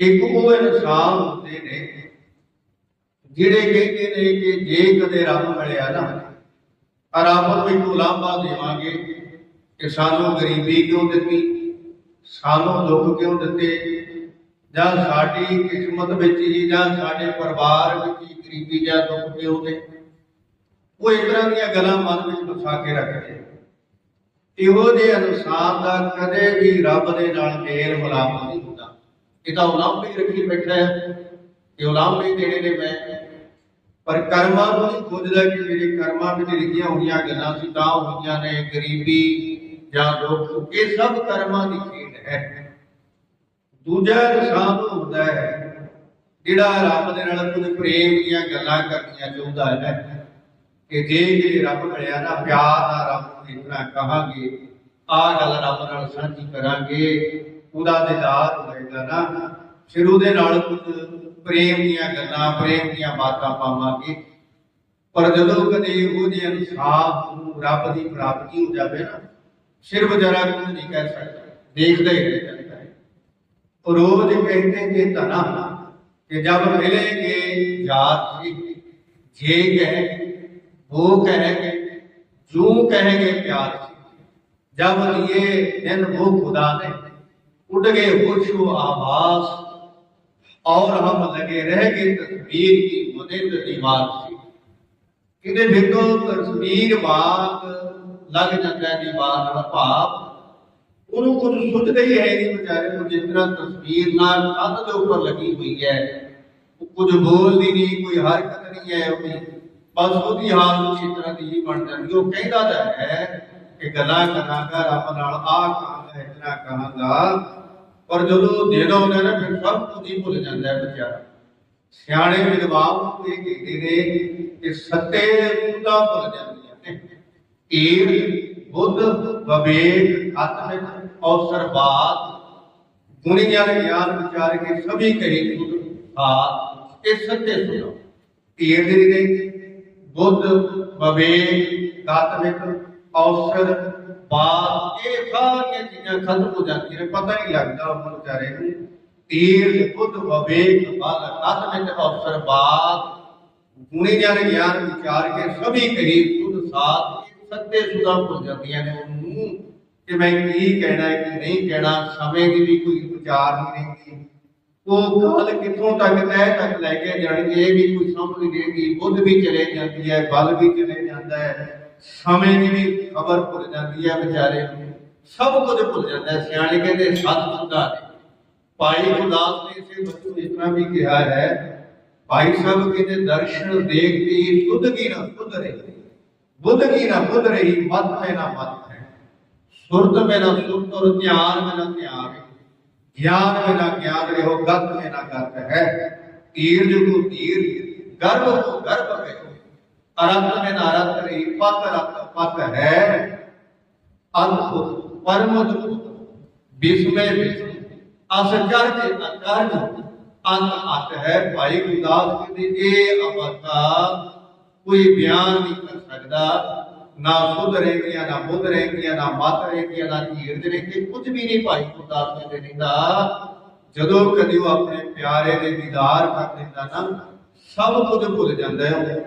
ਇੱਕ ਉਹ ਇਨਸਾਨ ਹੁੰਦੇ ਨੇ ਜਿਹੜੇ ਕਹਿੰਦੇ ਨੇ ਕਿ ਜੇ ਕਦੇ ਰੱਬ ਮਿਲਿਆ ਨਾ ਰੱਬ ਨੂੰ ਇੱਕ ਉਲਾਂਭਾ ਦੇਵਾਂਗੇ ਕਿ ਸਾਨੂੰ ਗਰੀਬੀ ਕਿਉਂ ਦਿੱਤੀ, ਸਾਨੂੰ ਦੁੱਖ ਕਿਉਂ ਦਿੱਤੇ, ਜਾਂ ਸਾਡੀ ਕਿਸਮਤ ਵਿੱਚ ਹੀ, ਜਾਂ ਸਾਡੇ ਪਰਿਵਾਰ ਵਿੱਚ ਹੀ ਗਰੀਬੀ ਜਾਂ ਦੁੱਖ ਕਿਉਂ ਨੇ ਉਹ ਇਸ ਤਰ੍ਹਾਂ ਦੀਆਂ ਗੱਲਾਂ ਮਨ ਵਿੱਚ ਵਸਾ ਕੇ ਰੱਖਦੇ ਇਹੋ ਜਿਹੇ ਇਨਸਾਨ ਦਾ ਕਦੇ ਵੀ ਰੱਬ ਦੇ ਨਾਲ ਮੇਲ ਮਿਲਾਪ ਨਹੀਂ ਹੁੰਦਾ ਇਹ ਤਾਂ ਉਲਾਂਭੇ ਰੱਖੀ ਬੈਠਾ ਹੈ ਕਿ ਉਲਾਂਭੇ ਦੇਣੇ ਨੇ ਮੈਂ। ਪਰ ਕਰਮਾਂ ਨੂੰ ਹੀ ਖੋਜਦਾ ਕਿ ਮੇਰੇ ਕਰਮਾਂ ਵਿੱਚ ਲਿਖੀਆਂ ਹੋਈਆਂ ਗੱਲਾਂ ਸੀ, ਤਾਂ ਹੋਈਆਂ ਨੇ ਗਰੀਬੀ ਜਾਂ ਦੁੱਖ। ਇਹ ਸਭ ਕਰਮਾਂ ਦੀ ਖੇਡ ਹੈ। ਦੂਜਾ ਇਨਸਾਨ ਹੁੰਦਾ ਹੈ ਜਿਹੜਾ ਰੱਬ ਦੇ ਨਾਲ ਕੁਝ ਪ੍ਰੇਮ ਦੀਆਂ ਗੱਲਾਂ ਕਰਨੀਆਂ ਚਾਹੁੰਦਾ ਹੈ। ਕਿ ਜੇ ਜੇ ਰੱਬ ਮਿਲਿਆ ਨਾ, ਪਿਆਰ ਨਾਲ ਰੱਬ ਨੂੰ ਇਤਨਾ ਕਹਾਂਗੇ ਆ ਗੱਲ ਰੱਬ ਨਾਲ ਸਾਂਝੀ ਕਰਾਂਗੇ, ਉਹਦਾ ਦਿਦਾਰ ਹੋਏਗਾ ਨਾ। ਫਿਰ ਉਹਦੇ ਨਾਲ ਪ੍ਰੇਮ ਦੀਆਂ ਗੱਲਾਂ, ਪ੍ਰੇਮ ਦੀਆਂ ਬਾਤਾਂ ਪਾਵਾਂਗੇ। ਪਰ ਜਦੋਂ ਕਦੇ ਉਹਦੇ ਅਨੁਸਾਰ ਨੂੰ ਰੱਬ ਦੀ ਪ੍ਰਾਪਤੀ ਹੋ ਜਾਵੇ ਨਾ ਸਿਰਫ ਜਰਾ ਕੁਝ ਨਹੀਂ ਕਹਿ ਸਕਦਾ। ਦੇਖਦਾ ਹੀ ਰਹਿ ਜਾਂਦਾ ਹੈ ਉਹ ਰੋਜ਼ ਕਹਿੰਦੇ ਕਿ ਧਨਾ ਕਿ ਜਦ ਮਿਲੇਗੇ ਜਾਤ ਸੀ ਜੇ ਕਹੇ ਉਹ ਕਹੇਗੇ ਜੂ ਕਹੇਗੇ ਪਿਆਰ جب یہ دن وہ خدا نے اٹھ گئے خوش و آباس اور ہم لگے رہ گئے تصویر کی مدد دیوار سے۔ کدے بھٹو تصویر باغ لگ جاتا ہے دیوار اور پاپ۔ انہوں کو تو سوچ رہی ہے کہ بیچارے کو جس طرح تصویر نہ چھت کے اوپر لگی ہوئی ہے کچھ بول دی نہیں، کوئی حرکت نہیں ہے بس وہ دی حال اسی طرح دی بن جاتی وہ کہہ رہا ہے ਕਿ ਗੱਲਾਂ ਕਰਾਂਗਾ ਰੱਬ ਨਾਲ, ਆਹ ਕਹਾਂਗਾ ਇਤਨਾ ਕਹਾਂਗਾ ਪਰ ਜਦੋਂ ਦਿਨ ਆਉਂਦਾ ਨਾ, ਫਿਰ ਸਭ ਕੁਝ ਹੀ ਭੁੱਲ ਜਾਂਦਾ ਹੈ ਵਿਚਾਰਾ ਸਿਆਣੇ ਵਿਦਵਾਨ ਇਹ ਕਹਿੰਦੇ ਨੇ ਕਿ ਸੱਤੇ ਸੁਦਾ ਭੁੱਲ ਜਾਂਦੀਆਂ ਨੇ। ਈੜ ਬੁੱਧ, ਵਿਵੇਕ, ਆਤਮਿਕ ਅਵਸਰ ਬਾਤ ਦੁਨੀਆ ਦੇ ਗਿਆਨ ਵਿਚਾਰ ਕੇ ਸਭੀ ਕਹੀ ਸੁਧ ਬਾਤ, ਇਹ ਸੱਤੇ ਸੁਣੋ। ਈੜ ਦੇ ਨੇ ਬੁੱਧ, ਵਿਵੇਕ, ਆਤਮਿਕ ਅਵਸਰ ਬਾਤ ਇਹ ਸਾਰੀਆਂ ਚੀਜ਼ਾਂ ਖਤਮ ਹੋ ਜਾਂਦੀਆਂ ਨੇ, ਪਤਾ ਨਹੀਂ ਲੱਗਦਾ ਉਹ ਵਿਚਾਰੇ ਨੂੰ। ਤੀਰ ਬੁੱਧ ਵਿਵੇਕ ਬਲ ਆਤਮਿਕ ਅਵਸਰ ਬਾਤ ਦੁਨੀਆ ਦੇ ਗਿਆਨ ਵਿਚਾਰ ਕੇ ਸਭੀ ਕਹੀ ਸੁਧ ਸਾਥ ਸੱਤੇ ਸੁਦਾ ਭੁੱਲ ਜਾਂਦੀਆਂ ਨੇ ਉਹਨੂੰ। ਕਿ ਮੈਂ ਕੀ ਕਹਿਣਾ ਹੈ, ਕੀ ਨਹੀਂ ਕਹਿਣਾ, ਸਮੇਂ ਦੀ ਵੀ ਕੋਈ ਵਿਚਾਰ ਨਹੀਂ ਰਹਿੰਦੀ। ਉਹ ਗੱਲ ਕਿੱਥੋਂ ਤੱਕ ਤਹਿ ਤੱਕ ਲੈ ਕੇ ਜਾਣੀ, ਇਹ ਵੀ ਕੋਈ ਸਮਝ ਨਹੀਂ ਰਹਿੰਦੀ। ਬੁੱਧ ਵੀ ਚਲੇ ਜਾਂਦੀ ਹੈ, ਬਲ ਵੀ ਚਲੇ ਜਾਂਦਾ ਹੈ। ਸਮੇਂ ਦੀ ਵੀ ਖਬਰ ਭੁੱਲ ਜਾਂਦੀ ਹੈ ਵਿਚਾਰੇ ਨੂੰ। ਸਭ ਕੁਝ ਭੁੱਲ ਜਾਂਦਾ ਸਿਆਣੇ ਕਹਿੰਦੇ ਸਤ ਬੁੱਧਾ ਨੇ। ਭਾਈ ਗੁਰਦਾਸ ਨੇ ਇਸੇ ਬੱਚੂ ਇਤਨਾ ਵੀ ਕਿਹਾ ਹੈ, ਭਾਈ ਸਾਹਿਬ ਕਹਿੰਦੇ, ਦਰਸ਼ਨ ਦੇਖਤੀ ਸੁਧ ਕੀ ਨਾ ਸੁਧ ਰਹੀ। ਬੁੱਧ ਕੀ ਨਾ ਬੁੱਧ ਰਹੀ, ਮਤ ਹੈ ਨਾ ਮਤ ਹੈ। ਸੁਰਤ ਮੇ ਨਾ ਸੁਰਤ ਔਰ ਧਿਆਨ ਮੇ ਨਾ ਧਿਆਨ। ਗਿਆਨ ਮੇ ਨਾ ਗਿਆਨ ਰਹੋ ਗਤ ਮੇ ਨਾ ਗਤ ਹੈ। ਤੀਰ ਜੋ ਤੀਰ। ਗਰਭ ਤੋਂ ਗਰਭ ਮੇ अरत में न अरत रही पत रत पत है अद्भुत परम अद्भुत विस्मय विस्मय असचर्य अचर्य अंत अत है भाई गुरदास कहते ये अवस्था ਕੋਈ ਬਿਆਨ ਨਹੀਂ ਕਰ ਸਕਦਾ ਨਾ ਸੁਧ ਰਹਿੰਦੀਆਂ ਨਾ ਬੁੱਧ ਰਹਿੰਦੀਆਂ ਨਾ ਮਤ ਰਹਿੰਦੀਆਂ ਨਾ ਧੀਰ ਦੇ ਰਹਿੰਦੇ ਕੁਝ ਵੀ ਨਹੀਂ ਭਾਈ ਗੁਰਦਾਸ ਜੀ ਦੇ ਰਹਿੰਦਾ ਜਦੋਂ ਕਦੀ ਉਹ ਆਪਣੇ ਪਿਆਰੇ ਦੇ ਦੀਦਾਰ ਕਰ ਲੈਂਦਾ ਨਾ ਸਭ ਕੁਝ ਭੁੱਲ ਜਾਂਦਾ ਹੈ